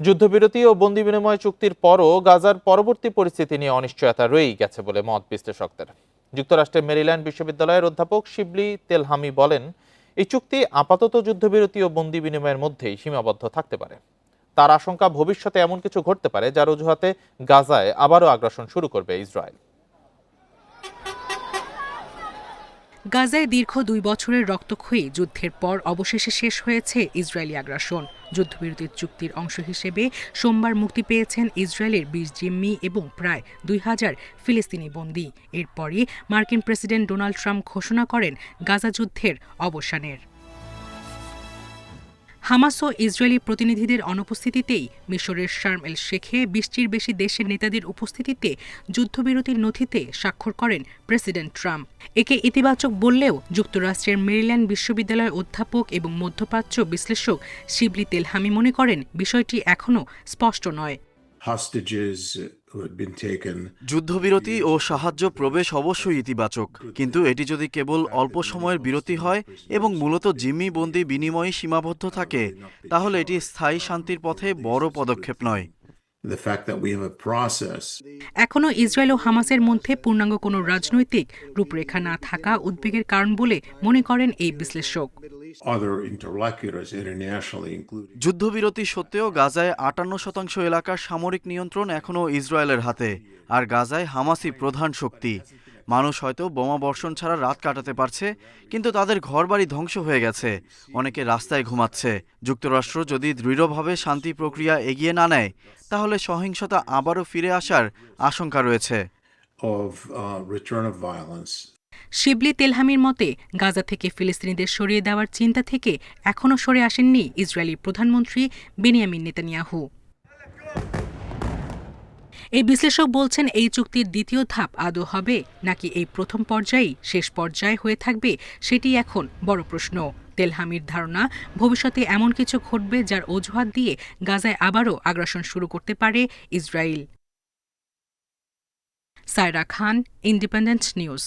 যুদ্ধবিরতি ও বন্দি বিনিময় চুক্তির পরও গাজার পরবর্তী পরিস্থিতি নিয়ে অনিশ্চয়তা রয়েই গেছে বলে মত বিশ্লেষকদের। যুক্তরাষ্ট্রের মেরিল্যান্ড বিশ্ববিদ্যালয়ের অধ্যাপক শিবলি তেলহামি বলেন, এই চুক্তি আপাতত যুদ্ধবিরতি ও বন্দি বিনিময়ের মধ্যেই সীমাবদ্ধ থাকতে পারে। তার আশঙ্কা ভবিষ্যতে এমন কিছু ঘটতে পারে, যার অজুহাতে গাজায় আবারও আগ্রাসন শুরু করবে ইসরায়েল। গাজায় দীর্ঘ দুই বছরের রক্তক্ষয়ী যুদ্ধের পর অবশেষে শেষ হয়েছে ইসরায়েলি আগ্রাসন। যুদ্ধবিরতির চুক্তির অংশ হিসেবে সোমবার মুক্তি পেয়েছেন ইসরায়েলের বিশ জিম্মি এবং প্রায় দুই হাজার ফিলিস্তিনি বন্দী। এরপরই মার্কিন প্রেসিডেন্ট ডোনাল্ড ট্রাম্প ঘোষণা করেন গাজা যুদ্ধের অবসানের। হামাস ও ইসরায়েলি প্রতিনিধিদের অনুপস্থিতিতেই মিশরের শার্ম এল শেখে বিশটির বেশি দেশের নেতাদের উপস্থিতিতে যুদ্ধবিরতির নথিতে স্বাক্ষর করেন প্রেসিডেন্ট ট্রাম্প। একে ইতিবাচক বললেও যুক্তরাষ্ট্রের মেরিল্যান্ড বিশ্ববিদ্যালয়ের অধ্যাপক এবং মধ্যপ্রাচ্য বিশ্লেষক শিবলি তেলহামি মনে করেন, বিষয়টি এখনও স্পষ্ট নয়। যুদ্ধবিরতি ও সাহায্য প্রবেশ অবশ্যই ইতিবাচক। কিন্তু এটি যদি কেবল অল্প সময়ের বিরতি হয় এবং মূলত জিম্মি বন্দি বিনিময়ে সীমাবদ্ধ থাকে তাহলে এটি স্থায়ী শান্তির পথে বড় পদক্ষেপ নয়। এখনও ইসরায়েল ও হামাসের মধ্যে পূর্ণাঙ্গ কোনো রাজনৈতিক রূপরেখা না থাকা উদ্বেগের কারণ বলে মনে করেন এই বিশ্লেষক। যুদ্ধবিরতি সত্ত্বেও গাজায় আটান্ন শতাংশ এলাকার সামরিক নিয়ন্ত্রণ এখনও ইসরায়েলের হাতে আর গাজায় হামাসই প্রধান শক্তি। মানুষ হয়তো বোমা বর্ষণ ছাড়া রাত কাটাতে পারছে কিন্তু তাদের ঘরবাড়ি ধ্বংস হয়ে গেছে। অনেকে রাস্তায় ঘুমাচ্ছে। যুক্তরাষ্ট্র যদি দৃঢ়ভাবে শান্তি প্রক্রিয়া এগিয়ে না নেয় তাহলে সহিংসতা আবারও ফিরে আসার আশঙ্কা রয়েছে। Uh. শিবলি তেলহামির মতে গাজা থেকে ফিলিস্তিনিদের সরিয়ে দেওয়ার চিন্তা থেকে এখনও সরে আসেননি ইসরায়েলি প্রধানমন্ত্রী বেনিয়ামিন নেতানিয়াহু। এই বিশ্লেষক বলছেন এই চুক্তির দ্বিতীয় ধাপ আদৌ হবে নাকি এই প্রথম পর্যায়েই শেষ পর্যায়ে হয়ে থাকবে সেটি এখন বড় প্রশ্ন। তেলহামির ধারণা, ভবিষ্যতে এমন কিছু ঘটবে যার অজুহাত দিয়ে গাজায় আবারও আগ্রাসন শুরু করতে পারে Israel. Saira Khan, independent news.